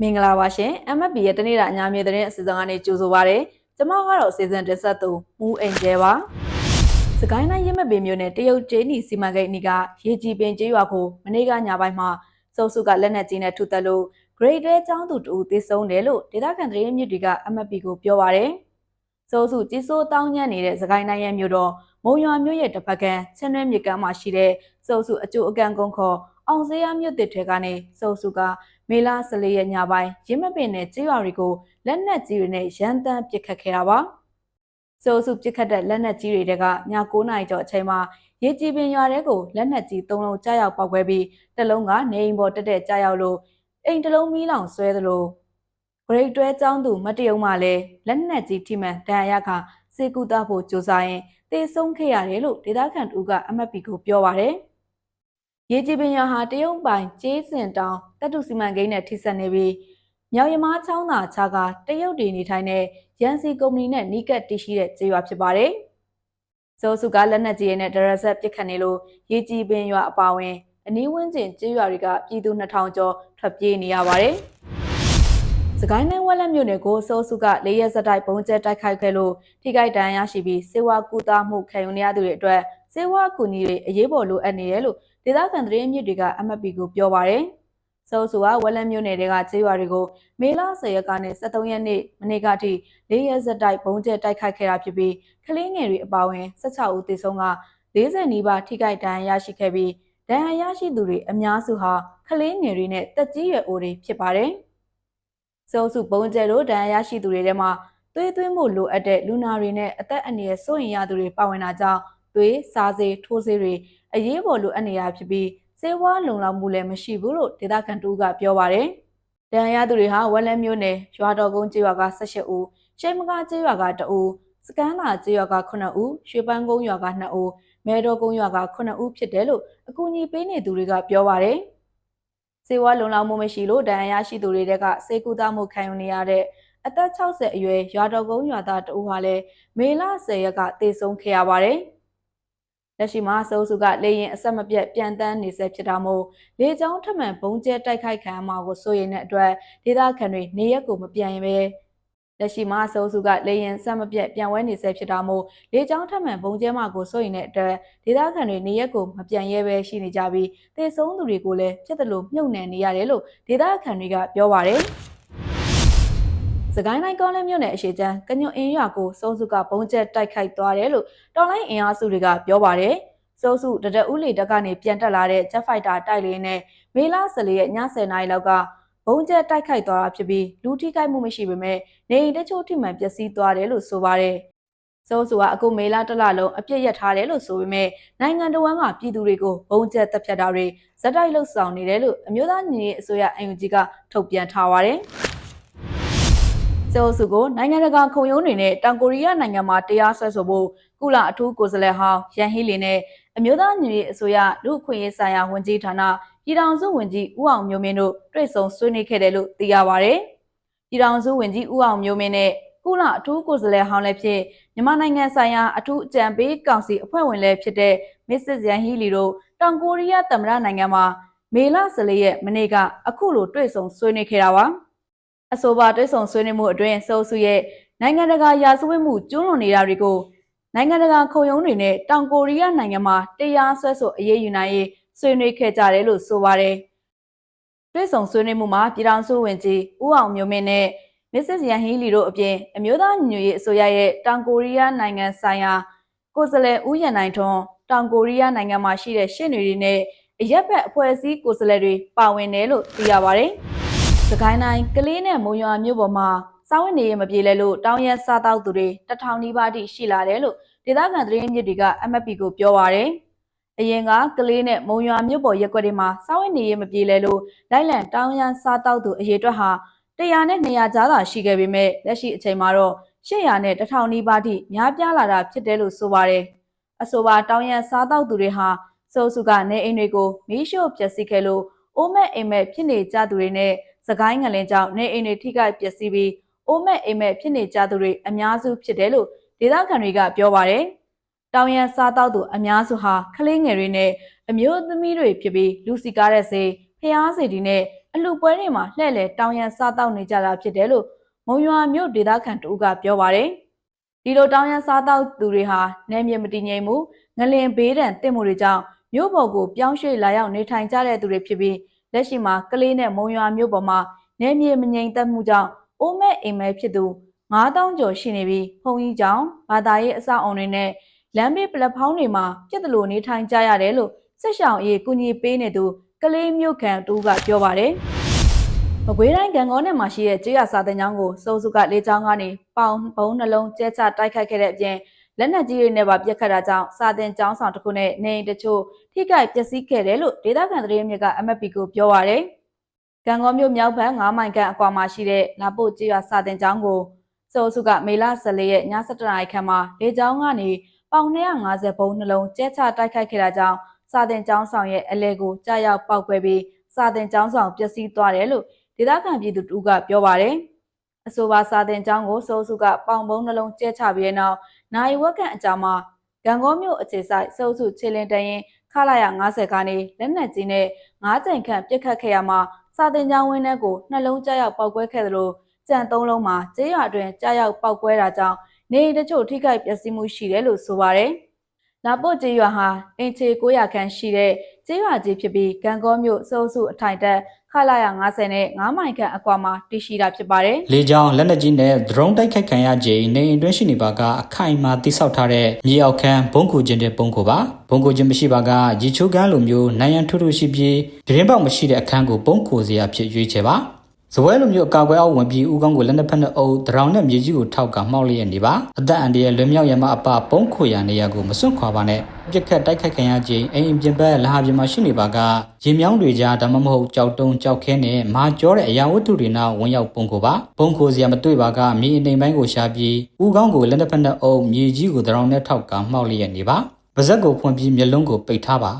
မင်္ဂလာပါရှင် MFB ရဲ့တနေ့တာအများမြေသတင်းအစီအစဉ်ကနေကြိုဆိုပါရစေ။ကျွန်မကတော့စီဇန်တင်ဆက်သူမူအိမ်ကျဲပါ။စကိုင်းတိုင်းရမပင်မြို့နယ်တရုတ်ကျေးနီစီမံကိန်းအနီးကရေကြီးပင်ကျေးရွာကိုမနေ့ကညပိုင်းမှာစုပ်စုကလက်နက်ကြီးနဲ့ထုတက်လို့ grade တဲကျောင်းသူတူသေဆုံးတယ်လို့ဒေသခံသတင်းမြစ်တွေက MFB ကိုပြောပါရယ်။စုပ်စုကြီးစိုးတောင်းညံ့နေတဲ့စကိုင်းတိုင်းရဲ့မြို့တော်မုံရွာမြို့ရဲ့တစ်ဖက်ကမ်းချင်းတွဲမြစ်ကမ်းမှာရှိတဲ့စုပ်စုအကျိုးအကန့်ကုန်းခေါ် အောင်စရာမြို့တစ်ထဲကနေစုပ်စုကမေလ14ရက်ညပိုင်းရင်းမပင်နယ်ကြေးရွာတွေကိုလက်နက်ကြီးတွေနဲ့ရန်တမ်းပစ်ခတ်ခဲ့တာပါ။စိုးစုပစ်ခတ်တဲ့လက်နက်ကြီးတွေကည9နာရီကျော်အချိန်မှာရေကြည်ပင်ရွာတဲကိုလက်နက်ကြီး၃လုံးကြားရောက်ပောက်ခွဲပြီးတစ်လုံးကနေအိမ်ပေါ်တက်တဲ့ကြားရောက်လို့အိမ်တစ်လုံးမီးလောင်ဆွဲသလိုဂရိတ်တွဲចောင်းသူမတယုံမှလည်းလက်နက်ကြီးထိမှန်ဒဏ်ရာရခစေကူတာဖို့ကြိုးစားရင်တေဆုံးခဲ့ရတယ်လို့ဒေသခံတူက MFP ကိုပြောပါတယ်။ ရေကြည်ပင်ရွာဟာတရုတ်ပိုင်ကျေးစင်တောင်တပ်တုစီမံကိန်းနဲ့ထိစပ်နေပြီးမြောက်ရမားချောင်းသာခြားကတရုတ်တွေနေထိုင်တဲ့ရန်စီကုမ္ပဏီနဲ့နီးကပ်တည်ရှိတဲ့ကျေးရွာဖြစ်ပါတယ်။ဇိုးစုကလက်နက်ကြီးနဲ့ဒရဆက်ပစ်ခတ်နေလို့ရေကြည်ပင်ရွာအပါဝင်အနီးဝန်းကျင်ကျေးရွာတွေကပြည်သူ2000ကျော်ထွက်ပြေးနေရပါတယ်။စကိုင်းတိုင်းဝက်လက်မြို့နယ်ကိုစိုးစုက၄ရက်စတိုက်ပုံကျဲတိုက်ခိုက်ခဲ့လို့ထိခိုက်ဒဏ်ရာရရှိပြီးစေဝါကူတာမှုခံယူနေရသူတွေအတွက်စေဝါကူညီတွေအရေးပေါ်လိုအပ်နေတယ်လို့ ဒေသခံသတင်းမြစ်တွေက MFP ကိုပြောပါရယ်။စိုးစုကဝက်လက်မြို့နယ်တွေကကျေးရွာတွေကိုမေလ10ရက်ကနေ23ရက်နေ့မနေ့ကအထိ၄ရက်စတိုက်ပုံကျဲတိုက်ခိုက်ခဲ့တာဖြစ်ပြီးကလေးငယ်တွေအပါအဝင်16ဦးသေဆုံးက40နီးပါးထိခိုက်ဒဏ်ရာရရှိခဲ့ပြီးဒဏ်ရာရရှိသူတွေအများစုဟာကလေးငယ်တွေနဲ့တက်ကြီးရွယ်အိုတွေဖြစ်ပါတယ်။စိုးစုပုံကျဲတို့ဒဏ်ရာရရှိသူတွေထဲမှာသွေးသွင်းမှုလိုအပ်တဲ့လူနာတွေနဲ့အသက်အန္တရာယ်စိုးရိမ်ရသူတွေပါဝင်တာကြောင့် သွေးစားစေးထိုးစေးတွေအရေးပေါ်လိုအပ်နေရဖြစ်ပြီးစေဝါလုံလောက်မှုလည်းမရှိဘူးလို့ဒေသခံတူကပြောပါတယ်။ဒဏ်ရာသူတွေဟာဝက်လက်မျိုးနယ်ရွာတော်ကုန်းကျေးရွာက18ဦး၊ရှိမကားကျေးရွာက2ဦး၊စကန်းသာကျေးရွာက9ဦး၊ရွှေပန်းကုန်းရွာက2ဦး၊မဲတော်ကုန်းရွာက9ဦးဖြစ်တယ်လို့အကူအညီပေးနေသူတွေကပြောပါတယ်။စေဝါလုံလောက်မှုမရှိလို့ဒဏ်ရာရှိသူတွေကစေကူတာမှုခံယူနေရတဲ့အသက်60အရွယ်ရွာတော်ကုန်းရွာသားတဦးဟာလည်းမေလ10ရက်ကတေဆုံးခဲ့ရပါတယ်။ လက်ရှိမှာစိုးစုကလေရင်အဆက်မပြတ်ပြန်တန်းနေဆဲဖြစ်တာမို့လေကြောင်းထမှန်ဘုံကျဲတိုက်ခိုက်ခံမှာကိုစိုးရိမ်တဲ့အတွက်ဒေသခံတွေနေရက်ကိုမပြန်ရင်ပဲလက်ရှိမှာစိုးစုကလေရင်ဆက်မပြတ်ပြန်ဝဲနေဆဲဖြစ်တာမို့လေကြောင်းထမှန်ဘုံကျဲမှာကိုစိုးရိမ်တဲ့အတွက်ဒေသခံတွေနေရက်ကိုမပြန်ရဲပဲရှိနေကြပြီးတေဆုံးသူတွေကိုလည်းဖြစ်တယ်လို့မြုပ်နှံနေရတယ်လို့ဒေသခံတွေကပြောပါတယ် စကိုင်းတိုင်းကောင်းလဲမြို့နယ်အရှိချမ်းကညွန်အင်းရွာကိုစိုးစုကဘုံကျက်တိုက်ခိုက်သွားတယ်လို့တော်လိုင်းအင်အားစုတွေကပြောပါတယ်။စိုးစုတဒဦးလီတက်ကနေပြန်တက်လာတဲ့ Jet Fighter တိုက်လေနဲ့မေလ14ရက်ည10:00နာရီလောက်ကဘုံကျက်တိုက်ခိုက်သွားတာဖြစ်ပြီးလူထိခိုက်မှုမရှိပေမဲ့နေအိမ်တချို့ထိမှန်ပျက်စီးသွားတယ်လို့ဆိုပါတယ်။စိုးစုကအခုမေလတလလုံးအပြစ်ရထားတယ်လို့ဆိုပေမဲ့နိုင်ငံတော်ဝန်ကပြည်သူတွေကိုဘုံကျက်တပ်ဖြတ်တာတွေဇက်တိုက်လှုပ်ဆောင်နေတယ်လို့အမျိုးသားညီညွတ်ရေးအစိုးရအန်ယူဂျီကထုတ်ပြန်ထားပါတယ်။ စစ်အုပ်စုကိုနိုင်ငံတကာခုံရုံးတွေနဲ့တောင်ကိုရီးယားနိုင်ငံမှာတရားစွဲဆိုဖို့ကုလအထူးကိုယ်စားလှယ်ဟောင်းရန်ဟီလီနဲ့အမျိုးသားညီညွတ်ရေးအစိုးရလူ့အခွင့်အရေးဆိုင်ရာဝန်ကြီးဌာနပြည်ထောင်စုဝန်ကြီးဦးအောင်မျိုးမင်းတို့တွေ့ဆုံဆွေးနွေးခဲ့တယ်လို့သိရပါဗျ။ပြည်ထောင်စုဝန်ကြီးဦးအောင်မျိုးမင်းနဲ့ကုလအထူးကိုယ်စားလှယ်ဟောင်းလည်းဖြစ်မြန်မာနိုင်ငံဆိုင်ရာအထူးအကြံပေးကောင်စီအဖွဲ့ဝင်လည်းဖြစ်တဲ့မစ္စရန်ဟီလီတို့တောင်ကိုရီးယားသမ္မတနိုင်ငံမှာမေလ14ရက်မနေ့ကအခုလိုတွေ့ဆုံဆွေးနွေးခဲ့တာပါ။ အဆိုပါတွဲဆုံဆွေးနွေးမှုအတွင်းစိုးစုရဲ့နိုင်ငံတကာရာဇဝတ်မှုကျူးလွန်နေတာတွေကိုနိုင်ငံတကာခုံရုံးတွေနဲ့တောင်ကိုရီးယားနိုင်ငံမှာတရားစွဲဆိုအရေးယူနိုင်ရေးဆွေးနွေးခဲ့ကြတယ်လို့ဆိုပါတယ်။တွဲဆုံဆွေးနွေးမှုမှာပြည်ထောင်စုဝန်ကြီးဦးအောင်မျိုးမင်းနဲ့မစ္စစ်ရန်ဟီလီတို့အပြင်အမျိုးသားညီညွတ်ရေးအစိုးရရဲ့တောင်ကိုရီးယားနိုင်ငံဆိုင်ရာကိုယ်စားလှယ်ဦးရန်နိုင်ထွန်းတောင်ကိုရီးယားနိုင်ငံမှာရှိတဲ့ရှင့်တွေနဲ့အရက်ဘက်အဖွဲ့အစည်းကိုယ်စားလှယ်တွေပါဝင်တယ်လို့သိရပါတယ်။ စကိုင်းတိုင်းကလေးနဲ့မုံရွာမြို့ပေါ်မှာစားဝတ်နေရမပြေလဲလို့တောင်းရစားတောက်သူတွေတထောင်နီးပါးတိရှိလာတယ်လို့ဒေသခံသတင်းမြစ်တွေက MFP ကိုပြောပါရယ်အရင်ကကလေးနဲ့မုံရွာမြို့ပေါ်ရက်ွက်တွေမှာစားဝတ်နေရမပြေလဲလို့လိုက်လံတောင်းရစားတောက်သူအရေအတွက်ဟာ100နဲ့200ကြားသာရှိခဲ့ပေမဲ့လက်ရှိအချိန်မှာတော့800နဲ့1000နီးပါးထိများပြားလာတာဖြစ်တယ်လို့ဆိုပါတယ်အဆိုပါတောင်းရစားတောက်သူတွေဟာစိုးစုကနေအိမ်တွေကိုမီးရှို့ပျက်စီးခဲ့လို့အိုးမဲ့အိမ်မဲ့ဖြစ်နေကြသူတွေနဲ့ စကိုင်းငလင်ကြောင့်နေအိမ်တွေထိခိုက်ပျက်စီးပြီးအိုးမဲ့အိမ်မဲ့ဖြစ်နေကြသူတွေအများစုဖြစ်တယ်လို့ဒေသခံတွေကပြောပါတယ်။တောင်ရန်စားတောက်သူအများစုဟာကလေးငယ်တွေနဲ့အမျိုးသမီးတွေဖြစ်ပြီးလူစီကားတဲ့စေဖျားစီတီနဲ့အလှပွဲတွေမှာလှည့်လည်တောင်းရန်စားတောက်နေကြတာဖြစ်တယ်လို့မုံရွာမြို့ဒေသခံတဦးကပြောပါတယ်ဒီလိုတောင်းရန်စားတောက်သူတွေဟာနယ်မြေမတည်ငြိမ်မှုငလင်ဘေးဒဏ်တင်မှုတွေကြောင့်မြို့ပေါ်ကိုပြောင်းရွှေ့လာရောက်နေထိုင်ကြတဲ့သူတွေဖြစ်ပြီး လက်ရှိမှာကလေးနဲ့မုံရွာမြို့ပေါ်မှာနယ်မြေမငြိမ်သက်မှုကြောင့်အိုးမဲ့အိမ်မဲဖြစ်သူ9000ကျော်ရှိနေပြီးဖုန်ကြီးကြောင့်ဘာသာရေးအဆောက်အုံတွေနဲ့လမ်းဘေးပလက်ဖောင်းတွေမှာပြစ်တလို့နေထိုင်ကြရတယ်လို့ဆက်ရှောင်ရေးကူညီပေးနေသူကလေးမြို့ခံတူကပြောပါတယ်မကွေးတိုင်းကံကောနယ်မှာရှိတဲ့ကျေးရွာစာတင်ကျောင်းကိုစိုးစုကလေးချောင်းကနေပေါင်ဘုံနှလုံးကျဲချတိုက်ခိုက်ခဲ့တဲ့အပြင် လက်နက်ကြီးတွေနဲ့ပါပြစ်ခတ်တာကြောင့်စာတင်ကျောင်းဆောင်တစ်ခုနဲ့နေအိမ်တချို့ထိခိုက်ပျက်စီးခဲ့တယ်လို့ဒေသခံသတင်းမြစ်က MFP ကိုပြောပါရယ်ကံကောမြို့မြောက်ဘက်9မိုင်ခန့်အကွာမှာရှိတဲ့လာပို့ကျေးရွာစာတင်ကျောင်းကိုစိုးစုကမေလ14ရက်ည7:00နာရီခန့်မှာလေကျောင်းကနေပေါင်250ဘုံနှလုံးကျဲချတိုက်ခိုက်ခဲ့တာကြောင့်စာတင်ကျောင်းဆောင်ရဲ့အလဲကိုကြားရောက်ပောက်ကွဲပြီးစာတင်ကျောင်းဆောင်ပျက်စီးသွားတယ်လို့ဒေသခံပြည်သူတူကပြောပါရယ်အဆိုပါစာတင်ကျောင်းကိုစိုးစုကပေါင်ဘုံနှလုံးကျဲချပြီးတဲ့နောက် နိုင်ဝက်ခန့်အကြာမှာဂံကောမြို့အခြေဆိုင်စိုးစုခြေလင်းတရင်ခလာရ90ကနေလက်နက်ကြီးနဲ့9ကြိမ်ခန့်ပစ်ခတ်ခဲ့ရမှာစာတင်ကျောင်းဝင်းထဲကိုနှလုံးကြားရောက်ပောက်ကွဲခဲ့သလိုကြံသုံးလုံးမှာကျေးရွာအတွင်းကြားရောက်ပောက်ကွဲတာကြောင့်နေအိမ်တချို့ထိခိုက်ပျက်စီးမှုရှိတယ်လို့ဆိုပါရယ်လာပို့ကျေးရွာဟာအင်ချေ900ခန့်ရှိတဲ့ ကျေးရွာကြီးဖြစ်ပြီးဂံကောမြို့စိုးစုအထိုင်တက်ခလာရ90နဲ့9မိုင်ခန့်အကွာမှာတည်ရှိတာဖြစ်ပါတယ်လေကြောင်းလက်နက်ကြီးနဲ့ drone တိုက်ခိုက်ခံရခြင်းနေအိမ်တွင်းရှိနေပါကအခိုင်အမာတိစောက်ထားတဲ့မြေအောက်ခန်းဘုံကူခြင်းတဲ့ပုံကိုပါဘုံကူခြင်းမရှိပါကရေချိုးကန်းလိုမျိုးနိုင်ရန်ထုထုရှိပြီးပြင်းပေါက်မရှိတဲ့အခန်းကိုပုံကိုစရာဖြစ်ရွေးချယ်ပါဇပွဲလိုမျိုးအကာအကွယ်အောက်ဝင်ပြီးဥကောင်းကိုလက်နှစ်ဖက်နဲ့အုပ်ဒရောင်နဲ့မြေကြီးကိုထောက်ကမှောက်လျက်နေပါအသက်အန္တရာယ်လွမြောက်ရမအပပုံခွေရနေရကိုမစွန့်ခွာပါနဲ့ ပြက်ခတ်တိုက်ခိုက်ခံရခြင်းအိမ်အပြင်ဘက်လဟာပြင်မှာရှိနေပါကရေမြောင်းတွေကြားဒါမှမဟုတ်ကြောက်တုံးကြောက်ခဲနဲ့မာကြောတဲ့အရာဝတ္ထုတွေနောက်ဝင်ရောက်ပုံကိုပါပုံကိုစရာမတွေ့ပါကမြေအနေပိုင်းကိုရှာပြီးဥကောင်းကိုလက်နှစ်ဖက်နဲ့အုပ်မြေကြီးကိုဒရောင်နဲ့ထောက်ကမှောက်လျက်နေပါပါဇက်ကိုဖွင့်ပြီးမျက်လုံးကိုပိတ်ထားပါ